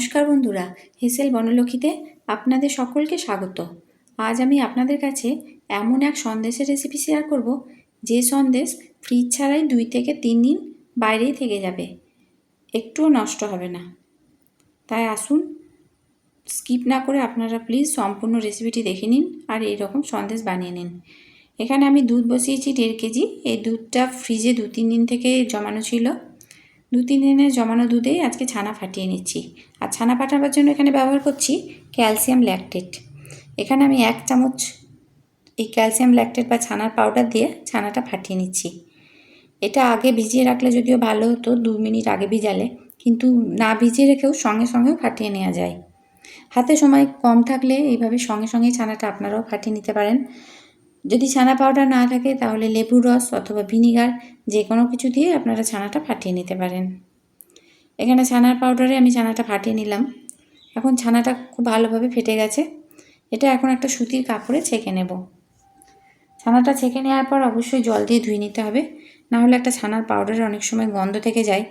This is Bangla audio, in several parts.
নমস্কার বন্ধুরা, হেসেল বনলক্ষীতে আপনাদের সকলকে স্বাগত। আজ আমি আপনাদের কাছে এমন এক সন্দেশের রেসিপি শেয়ার করব, যে সন্দেশ ফ্রিজ ছাড়াই দুই থেকে তিন দিন বাইরেই থেকে যাবে। একটুও নষ্ট হবে না। তাই আসুন স্কিপ না করে আপনারা প্লিজ সম্পূর্ণ রেসিপিটি দেখে নিন আর এই রকম সন্দেশ বানিয়ে নিন। এখানে আমি দুধ বসিয়েছি দেড় কেজি। এই দুধটা ফ্রিজে দু তিন দিন থেকে জমানো ছিল। দু তিন দিনের জমানো দুধেই আজকে ছানা ফাটিয়ে নিচ্ছি। আর ছানা ফাটাবার জন্য এখানে ব্যবহার করছি ক্যালসিয়াম ল্যাকটেট। এখানে আমি এক চামচ এই ক্যালসিয়াম ল্যাকটেট বা ছানার পাউডার দিয়ে ছানাটা ফাটিয়ে নিচ্ছি। এটা আগে ভিজিয়ে রাখলে যদিও ভালো হতো, দু মিনিট আগে ভিজালে, কিন্তু না ভিজিয়ে রেখেও সঙ্গে সঙ্গেও ফাটিয়ে নেওয়া যায়। হাতে সময় কম থাকলে এইভাবে সঙ্গে সঙ্গেই ছানাটা আপনারাও ফাটিয়ে নিতে পারেন। যদি ছানা পাউডার না থাকে, তাহলে লেবুর রস অথবা ভিনিগার যে কোনো কিছু দিয়ে আপনারা ছানাটা ফাটিয়ে নিতে পারেন। এখানে ছানার পাউডারে আমি ছানাটা ফাটিয়ে নিলাম। এখন ছানাটা খুব ভালোভাবে ফেটে গেছে। এটা এখন একটা সুতির কাপড়ে ছেঁকে নেব। ছানাটা ছেঁকে নেওয়ার পর অবশ্যই জল দিয়ে ধুয়ে নিতে হবে। না হলে একটা ছানার পাউডারে অনেক সময় গন্ধ থেকে যায়।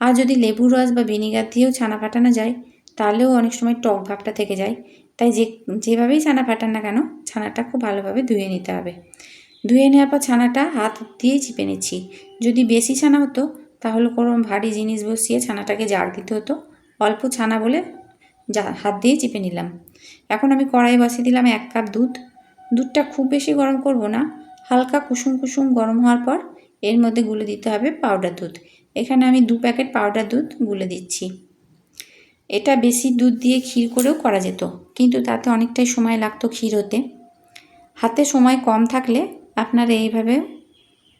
আর যদি লেবুর রস বা ভিনিগার দিয়েও ছানা ফাটানো যায়, তাহলেও অনেক সময় টক ভাবটা থেকে যায়। তাই যে, যেভাবেই ছানা ফাটান না কেন, ছানাটা খুব ভালোভাবে ধুয়ে নিতে হবে। ধুয়ে নেওয়ার পর ছানাটা হাত দিয়েই চিপে নিচ্ছি। যদি বেশি ছানা হতো, তাহলে কোনো ভারী জিনিস বসিয়ে ছানাটাকে জার দিতে হতো। অল্প ছানা বলে যা, হাত দিয়ে চিপে নিলাম। এখন আমি কড়াই বসিয়ে দিলাম এক কাপ দুধ। দুধটা খুব বেশি গরম করব না। হালকা কুসুম কুসুম গরম হওয়ার পর এর মধ্যে গুলে দিতে হবে পাউডার দুধ। এখানে আমি দু প্যাকেট পাউডার দুধ গুলে দিচ্ছি। এটা বেশি দুধ দিয়ে ক্ষীর করেও করা যেত, কিন্তু তাতে অনেকটাই সময় লাগতো ক্ষীর হতে। হাতে সময় কম থাকলে আপনারা এইভাবে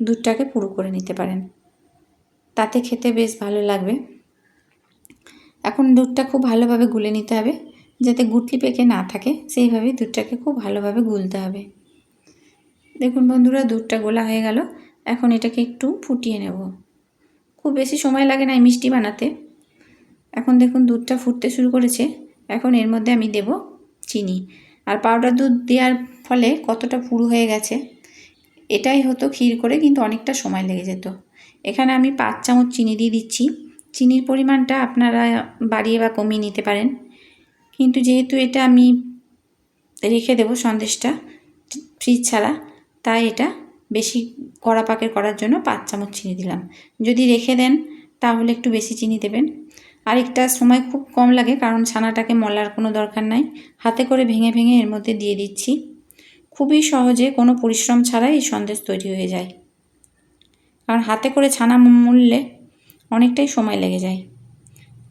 দুধটাকে পুরো করে নিতে পারেন। তাতে খেতে বেশ ভালো লাগবে। এখন দুধটা খুব ভালোভাবে গুলে নিতে হবে, যাতে গুটলি পেকে না থাকে সেইভাবে দুধটাকে খুব ভালোভাবে গুলতে হবে। দেখুন বন্ধুরা, দুধটা গোলা হয়ে গেল। এখন এটাকে একটু ফুটিয়ে নেব। খুব বেশি সময় লাগে না মিষ্টি বানাতে। এখন দেখুন দুধটা ফুটতে শুরু করেছে। এখন এর মধ্যে আমি দেব চিনি। আর পাউডার দুধ দেওয়ার ফলে কতটা পুরু হয়ে গেছে, এটাই হতো ক্ষীর করে কিন্তু অনেকটা সময় লেগে যেত। এখানে আমি পাঁচ চামচ চিনি দিয়ে দিচ্ছি। চিনির পরিমাণটা আপনারা বাড়িয়ে বা কমিয়ে নিতে পারেন। কিন্তু যেহেতু এটা আমি রেখে দেবো সন্দেশটা, ফ্রিজ ছাড়া, তাই এটা বেশি কড়া পাকের করার জন্য পাঁচ চামচ চিনি দিলাম। যদি রেখে দেন, তাহলে একটু বেশি চিনি দেবেন। আরেকটা সময় খুব কম লাগে, কারণ ছানাটাকে মলার কোনো দরকার নাই। হাতে করে ভেঙে ভেঙে এর মধ্যে দিয়ে দিচ্ছি। খুবই সহজে কোনো পরিশ্রম ছাড়াই এই সন্দেশ তৈরি হয়ে যায়। কারণ হাতে করে ছানা মূললে অনেকটাই সময় লেগে যায়।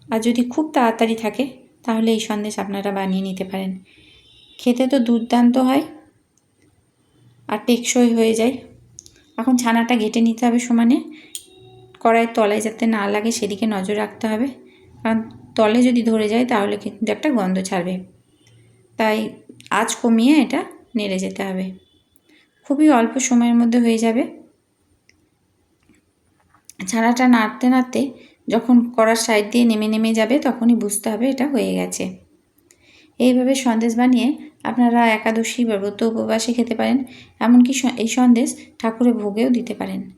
আর যদি খুব তাড়াতাড়ি থাকে, তাহলে এই সন্দেশ আপনারা বানিয়ে নিতে পারেন। খেতে তো দুর্দান্ত হয় আর টেকসই হয়ে যায়। এখন ছানাটা ঘেটে নিতে হবে সমানে। কড়াইয়ের তলায় যাতে না লাগে, সেদিকে নজর রাখতে হবে। কারণ তলে যদি ধরে যায় তাহলে কিন্তু একটা গন্ধ ছাড়বে। তাই আঁচ কমিয়ে এটা নেড়ে যেতে হবে। খুবই অল্প সময়ের মধ্যে হয়ে যাবে। ছাড়াটা নাড়তে নাড়তে যখন কড়ার সাইড দিয়ে নেমে নেমে যাবে তখনই বুঝতে হবে এটা হয়ে গেছে। এইভাবে সন্দেশ বানিয়ে আপনারা একাদশী বা ব্রত উপবাসে খেতে পারেন, এমনকি এই সন্দেশ ঠাকুরের ভোগেও দিতে পারেন।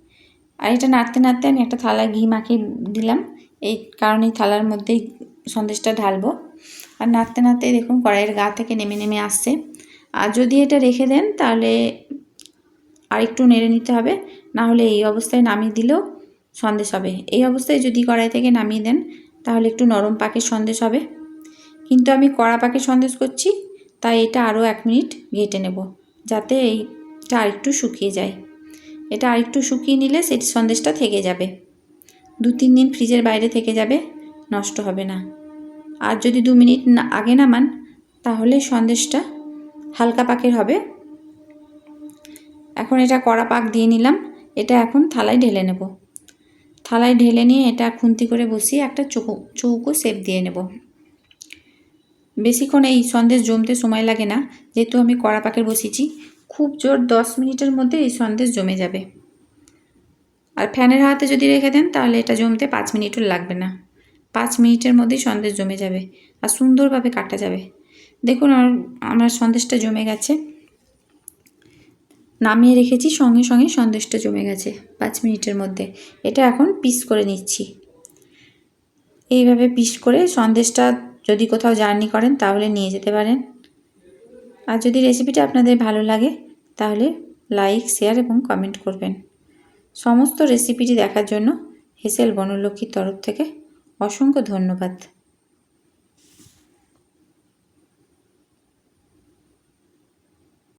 আর এটা নাড়তে নাড়তে আমি একটা থালা ঘি মাখিয়ে দিলাম। এই কারণ থালার মধ্যেই সন্দেশটা ঢালবো। আর নাড়তে নাড়তে দেখুন কড়াইয়ের গা থেকে নেমে নেমে আসছে। আর যদি এটা রেখে দেন, তাহলে আর একটু নেড়ে নিতে হবে। না হলে এই অবস্থায় নামিয়ে দিলেও সন্দেশ হবে। এই অবস্থায় যদি কড়াই থেকে নামিয়ে দেন, তাহলে একটু নরম পাকের সন্দেশ হবে। কিন্তু আমি কড়া পাকের সন্দেশ করছি, তাই এটা আরও এক মিনিট ঘেটে নেব, যাতে এইটা আরেকটু শুকিয়ে যায়। এটা আরেকটু শুকিয়ে নিলে সেই সন্দেশটা থেকে যাবে। দু তিন দিন ফ্রিজের বাইরে থেকে যাবে, নষ্ট হবে না। আর যদি দু মিনিট না, আগে নামান, তাহলে সন্দেশটা হালকা পাকের হবে। এখন এটা কড়া পাক দিয়ে নিলাম, এটা এখন থালায় ঢেলে নেব। থালায় ঢেলে নিয়ে এটা খুন্তি করে বসিয়ে একটা চৌকো চৌকো সেপ দিয়ে নেব। বেশিক্ষণ এই সন্দেশ জমতে সময় লাগে না, যেহেতু আমি কড়া পাকের বসিয়েছি, খুব জোর দশ মিনিটের মধ্যে এই সন্দেশ জমে যাবে। আর ফ্যানের হাতে যদি রেখে দেন, তাহলে এটা জমতে পাঁচ মিনিটও লাগবে না। পাঁচ মিনিটের মধ্যেই সন্দেশ জমে যাবে আর সুন্দরভাবে কাটা যাবে। দেখুন, আমার আমার সন্দেশটা জমে গেছে। নামিয়ে রেখেছি, সঙ্গে সঙ্গে সন্দেশটা জমে গেছে পাঁচ মিনিটের মধ্যে। এটা এখন পিস করে নিচ্ছি। এইভাবে পিস করে সন্দেশটা যদি কোথাও জার্নি করেন, তাহলে নিয়ে যেতে পারেন। আর যদি রেসিপিটা আপনাদের ভালো লাগে, তাহলে লাইক, শেয়ার এবং কমেন্ট করবেন। সমস্ত রেসিপিটি দেখার জন্য হেসেল বনলক্ষ্মীর তরফ থেকে অসংখ্য ধন্যবাদ।